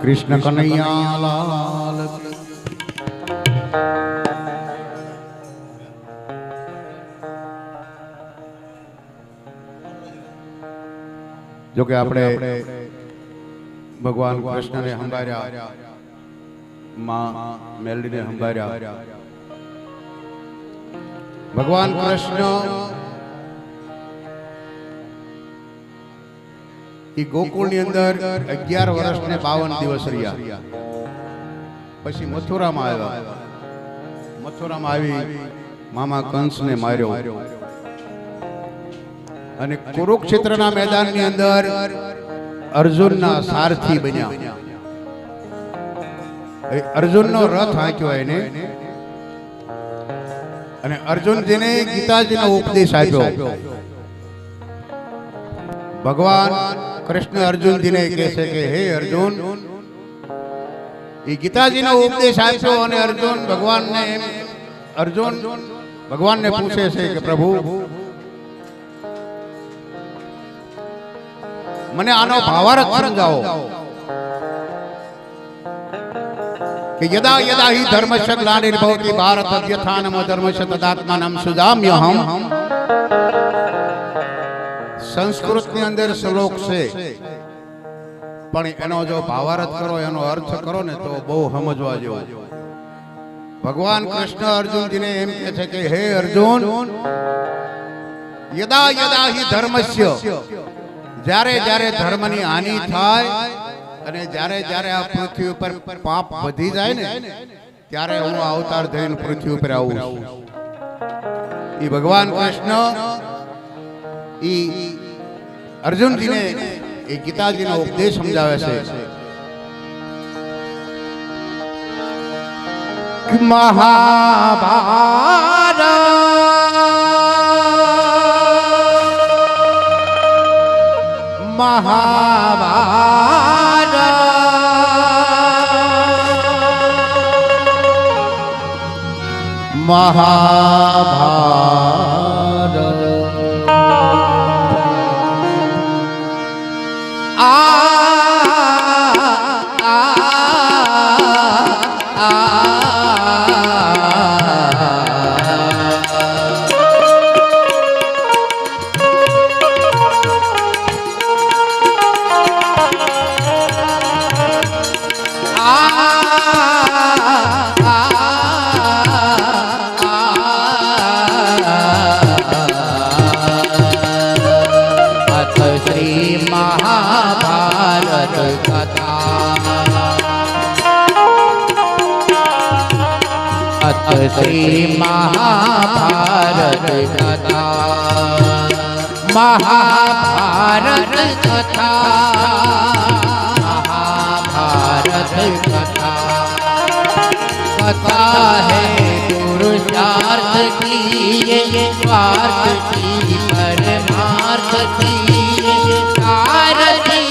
કૃષ્ણ કનૈયા લાલ જોકે આપણે ભગવાન કૃષ્ણને સંભાળ્યા માં મેલડીને સંભાળ્યા ભગવાન કૃષ્ણ એ ગોકુળની અંદર અગિયાર વર્ષ ને બાવન દિવસ રહ્યા. પછી મથુરામાં આવ્યા. મથુરામાં આવી મામા કંસને માર્યો. અને કુરુક્ષેત્રના મેદાનની અંદર અર્જુનના સારથી બન્યા. અર્જુનનો રથ હાંક્યો એને. અને અર્જુનજીને ગીતાજીનો ઉપદેશ આપ્યો. ભગવાન કૃષ્ણ અર્જુનજીને કહે છે કે હે અર્જુન એ ગીતાજીનો ઉપદેશ આપ્યો અને અર્જુન ભગવાનને એમ અર્જુન ભગવાનને પૂછે છે કે પ્રભુ મને આનો ભાવાર્થ સમજાવો કે યદા યદા હિ ધર્મસ્ય ગ્લાનિર્ભવતિ ભારત અધ્યથાનમ ધર્મસ્ય તદાત્માનમ સુજામ્યહમ સંસ્કૃતની અંદર શ્લોક છે. પણ એનો જો ભાવાર્થ કરો, એનો અર્થ કરો ને તો બહુ સમજવા જેવો. ભગવાન કૃષ્ણ અર્જુનજીને એમ કહે છે કે, હે અર્જુન, યદા યદા હિ ધર્મસ્ય. જ્યારે જ્યારે ધર્મની હાનિ થાય અને જ્યારે જ્યારે આ પૃથ્વી ઉપર પાપ વધી જાય ને, ત્યારે હું અવતાર થઈને પૃથ્વી ઉપર આવું છું. ઈ ભગવાન કૃષ્ણ, ઈ અર્જુનજીને એ ગીતાજીનો ઉપદેશ સમજાવે છે કે મહાભારત મહાભારત श्री महाभारत कथा। महाभारत कथा। महाभारत कथा। कथा है पुरुषार्थ की स्वार्थ की, परमार्थ की कारती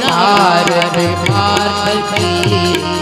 भारत भारती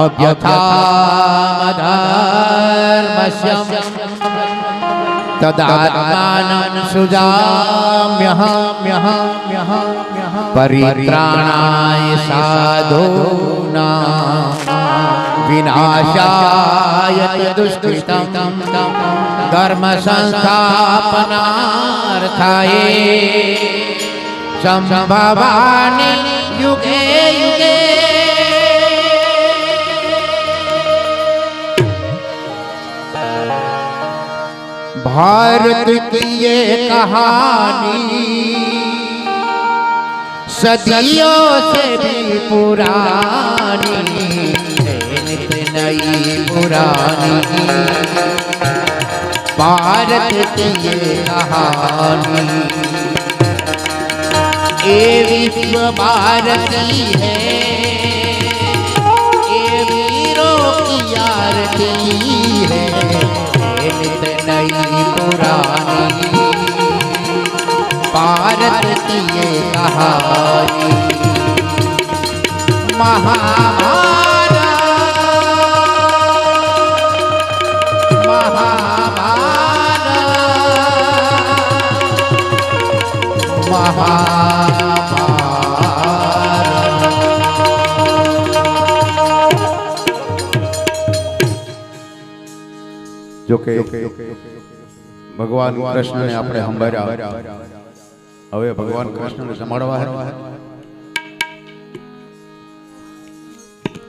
अव्यथामधर्मस्यं तदात्मानं साधो परित्राणाय साधूना विनाशाय दुष्कृतं धर्मसंस्थापनार्थाय। सम्भवानि युगे युगे भारत की ये कहानी। सदियों से भी पुरानी नई पुरानी। भारत की ये कहानी। ये विश्व भारती है, ये वीरों की आरती है। કહાની મહાભારત મહાભારત મહાભારત જો કે ભગવાન કૃષ્ણને આપણે સંભાળ્યા હવે ભગવાન કૃષ્ણને સંભાળવા હે.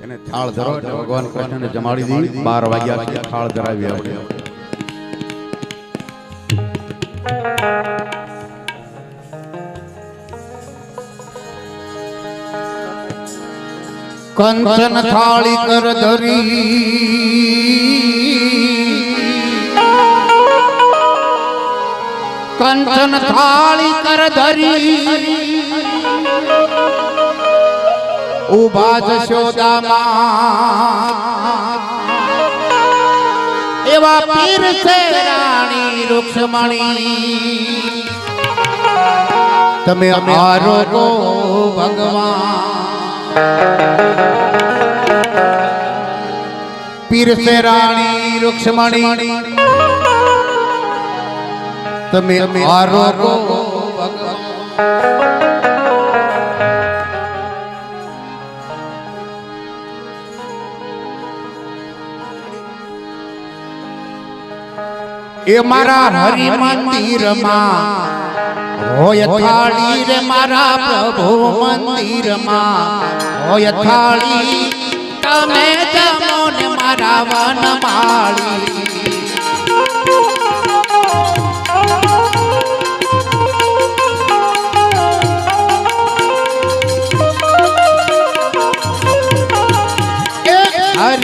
એને થાળ ધરો ભગવાન કૃષ્ણને જમાડી દીધી બાર વાગ્યા થાળ ધરાવી આપણે. કંચન થાળી કર ધરી. કંચન થાળી કર ધરી ઊભા જશોદામાં એવા પીર છે રાણી રૂક્ષ્મણી તમે આરોગો ભગવાન પીર સે રાણી રૂક્ષ્મણી તમે આરોગો એ મારા હરિ મંદિરમાં હોય થાળી રે મારા પ્રભુ મંદિરમાં. હોય થાળી તમે જમો ને મારા વનમાળી.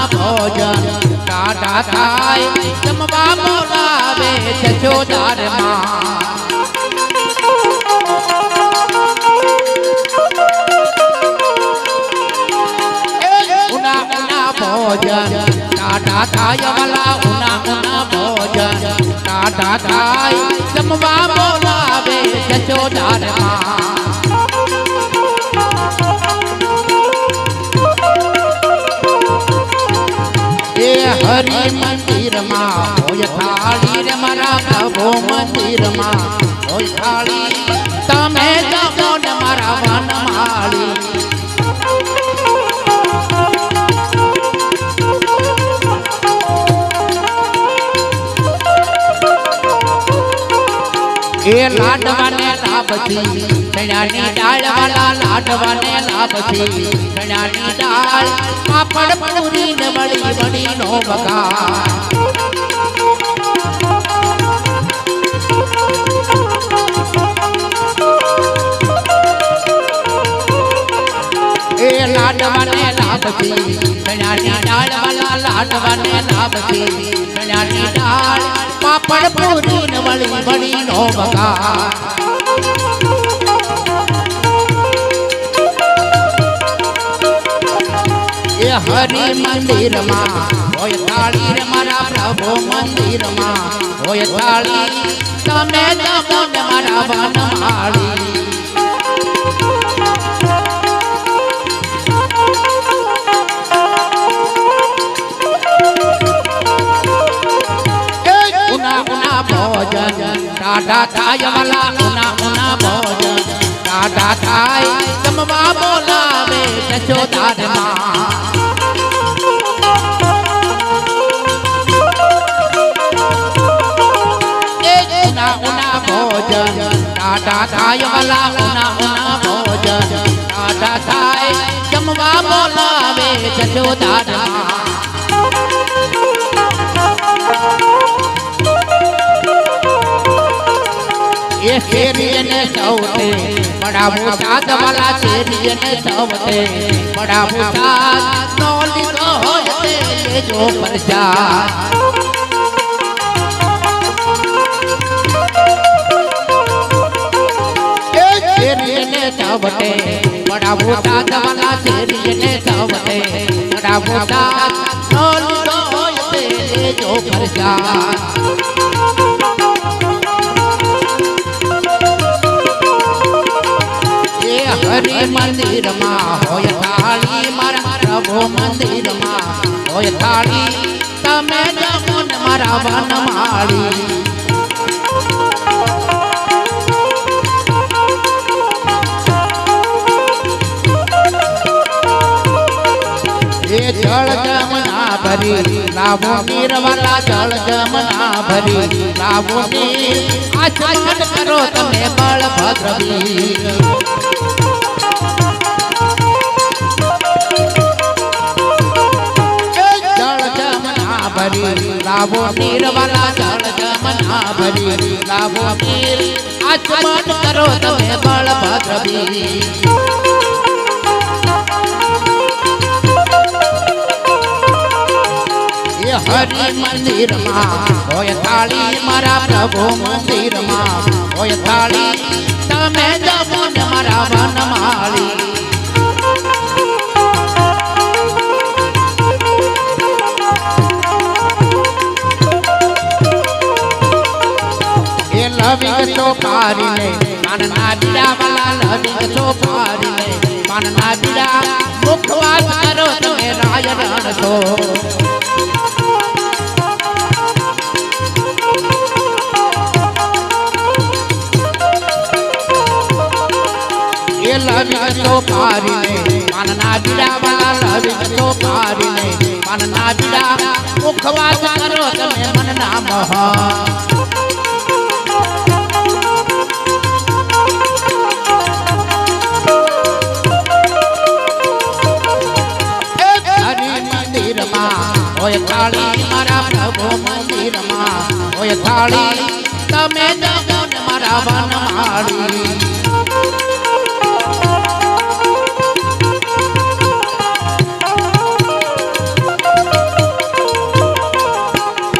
ઉના ભોજન કાઢા થાય, જમવા બોલાવે માં ઉના ઉના ભોજન ટાઢા થાય વાલા ઉના ઉના ભોજન ટાઢા થાય, જમવા બોલાવે જશોદારમાં હરિ મંદિરમાં હોય થાળી મારા પ્રભુ મંદિરમાં હોય થાળી તમે જમો ને મારા વનમાળી એ લાડવાને લાભથી, ચણાની દાળ વાલા લાડવાને લાભથી, ચણાની દાળ પાપડ પૂરી ને વળી વળી નો બગા લાડવાને લાભથી, ચણાની દાળ વાલા લાડવાને લાભથી, ચણાની દાળ પાપડ પૂરી વળી વળી નો બગા હરિ મંદિરમાં હોય રે મારા પ્રભુ મંદિરમાં હોય થાળી તમે ને મારા વનમાળી ભોજન ટાટા થાય વાલા ઉના ઉના ભોજન ટાટા થાય જમવા બોલાવે જશોદારમાં ટાટા થાય વાલા ઉના ઉના ભોજન ટાટા થાય જમવા બોલાવે જશોદારમાં એ શેરીને સૌતે બડા મોટા વાલા શેરીને સૌતે બડા મોટા નો લીધો હોય તે જો પરજા સવતે બડા મોટા વાલા શેરીને સવતે બડા મોટા નો લીધો હોય તે જો પ્રસાદ મંદિરમાં હોય થાળી, મારા પ્રભુ મંદિરમાં હોય થાળી. તમે જમો મારા વનમાળી. જળ જમના ભરી, લાવો નીરવાલા જળ જમના ભરી, લાવો નીર આચરણ કરો તમે બળ વીર. ભરી, લાવો નીરવાલા જળ જમના ભરી, લાવો નીર આચમન કરો તમે બળભદ્ર વીર હરી મંદિરમાં હોય થાળી મારા પ્રભુ મંદિરમાં. હોય થાળી તમે જમો ને મારા વનમાળી. લવિંગ ચોપારી લે કાનના દીડા વાલા લવિંગ ચોપારી લે કાનના દીડા મુખવાસ કરો તમે રાય રણ એ લવિંગ ચોપારી લે કાનના દીડા વાલા લવિંગ ચોપારી લે કાનના દીડા મુખવાસ કરો તમે મનના મહા. મંદિરમાં હોય થાળી મારા પ્રભુ મંદિરમાં હોય થાળી તમે જમો ને મારા વનમાળી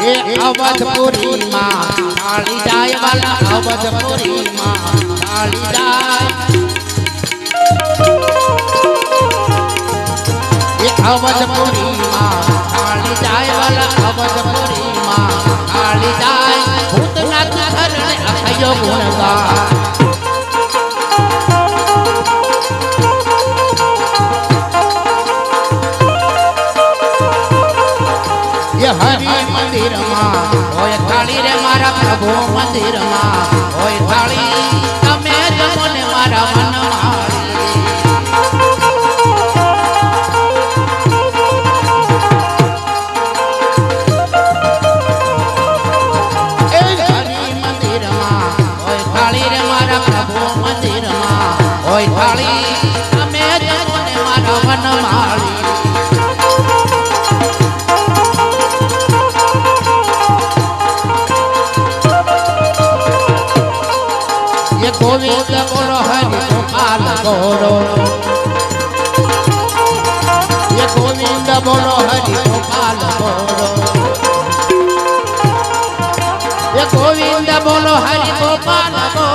એ અવધપુરીમાં થાળી જાય વાલા અવધપુરીમાં થાળી જાય એ હરિ મંદિરમાં. હોય થાળી રે મારા પ્રભુ મંદિરમાં. પાવન માળી. ગોવિંદ બોલો હરિ ગોપાલ બોલો એ ગોવિંદ બોલો હરિ ગોપાલ બોલો એ ગોવિંદ બોલો હરિ ગોપાલ બોલો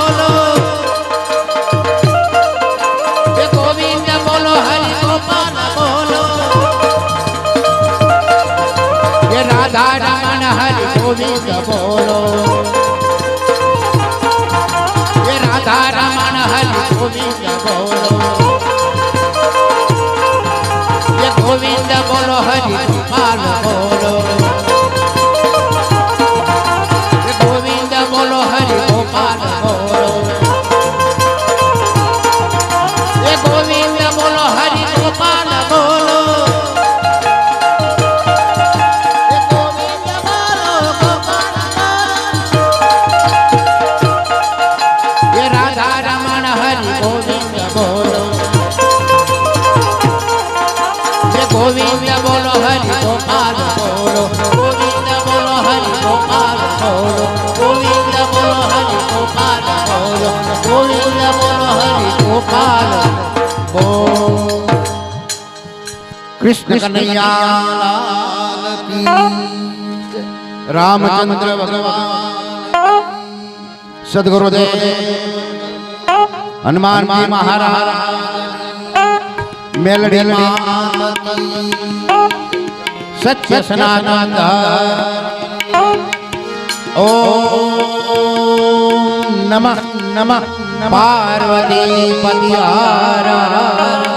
ગોવિંદ બોલો એ રાધા રમણ હરિ ગોવિંદ બોલો એ ગોવિંદ બોલો હરિ કૃષ્ણ કનૈયા રામચંદ્ર ભગવાન. સદગુરુદેવ. હનુમાન મહારાજ. મેલડી સત્ય ઓમ નમઃ. નમઃ. નમઃ પાર્વતી પતિ હર.